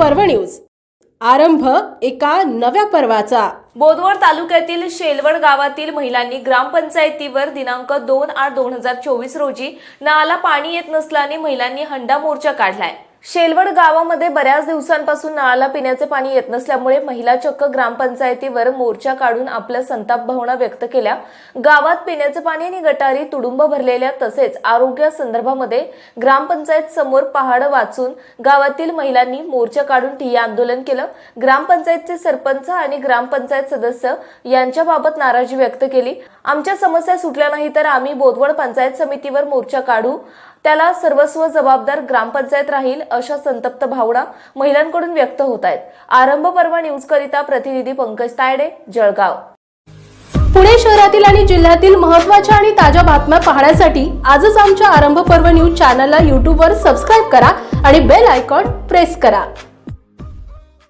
News. आरंभ एका नव्या पर्वाचा. बोदवड तालुक्यातील शेलवड गावातील महिलांनी ग्रामपंचायतीवर दिनांक दोन आठ दोन हजार चोवीस रोजी नळाला पाणी येत नसल्याने महिलांनी हंडा मोर्चा काढलाय. शेलवड गावामध्ये बऱ्याच दिवसांपासून नळाला पिण्याचे पाणी येत नसल्यामुळे महिला चक्क ग्रामपंचायतीवर मोर्चा काढून आपल्या संताप भावना व्यक्त केल्या. गावात पिण्याचे पाणी आणि गटारी तुडुंब भरलेल्या तसेच आरोग्या संदर्भामध्ये ग्रामपंचायत समोर पहाड वाचून गावातील महिलांनी मोर्चा काढून ठिय्या आंदोलन केलं. ग्रामपंचायतचे सरपंच आणि ग्रामपंचायत सदस्य यांच्याबाबत नाराजी व्यक्त केली. आमच्या समस्या सुटल्या नाही तर आम्ही बोदवड पंचायत समितीवर मोर्चा काढू. त्याला सर्वस्व जबाबदार ग्रामपंचायत राहील अशा संतप्त भावना महिलांकडून व्यक्त होत आहेत. आरंभ पर्व न्यूज करिता प्रतिनिधी पंकज तायडे जळगाव. पुणे शहरातील आणि जिल्ह्यातील महत्त्वाच्या आणि ताज्या बातम्या पाहण्यासाठी आजच आमच्या आरंभ पर्व न्यूज चॅनलला यूट्यूबवर सबस्क्राईब करा आणि बेल आयकॉन प्रेस करा.